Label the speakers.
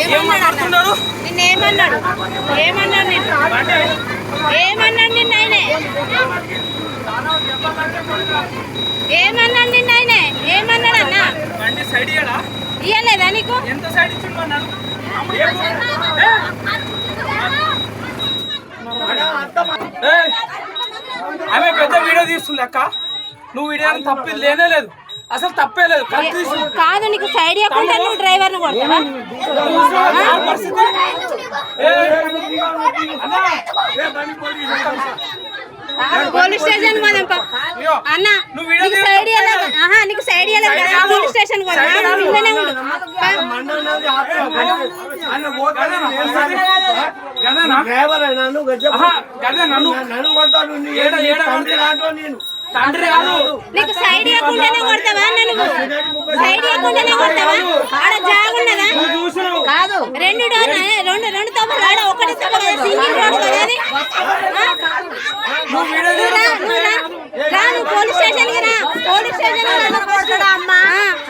Speaker 1: ఏమన్నాడు నిన్న ఏమన్నాడు ఏమన్నాడు నిన్ను? ఏమన్నాడు నిన్న ఆయనే? ఏమన్నాడు నిన్న ఆయనే? ఏమన్నాడు అన్న? ఇయ్యలేదా నీకు?
Speaker 2: ఎంత సైడ్! ఆమె పెద్ద వీడియో తీస్తుంది అక్క. నువ్వు వీడియో తప్పి లేనే లేదు. అసలు తప్పే లేదు.
Speaker 1: కాదు నీకు సైడ్ ఇవ్వకుండా నువ్వు కొడతావా?
Speaker 2: ఏయ్! అన్నా!
Speaker 1: Police station! అన్న నీకు సైడ్ ఇవ్వలేదు. ఆహా నీకు సైడ్ ఇవ్వలేదు కదా. పోలీస్ స్టేషన్ పోదాం.
Speaker 2: సైడ్
Speaker 1: నువ్వు
Speaker 2: గదేనా నువ్వు? ఏడ ఏడ తండ్రి కాదు.
Speaker 1: నీకు సైడ్ ఇవ్వకుండానే కొడతావా నువ్వు సైడ్ ఇవ్వకుండానే కొడతావా? ఆడ జాగున్నదా కాదు. రెండు రెండు రెండు తప్పులు ఆడ ఒకటి కదా సింగిల్ రోడ్ కదా అది?
Speaker 2: నువ్వు వీడియో
Speaker 1: నువ్వు రా, నువ్వు రా. రా నువ్వు పోలీస్ స్టేషన్కి రా. పోలీస్ స్టేషన్ అమ్మా.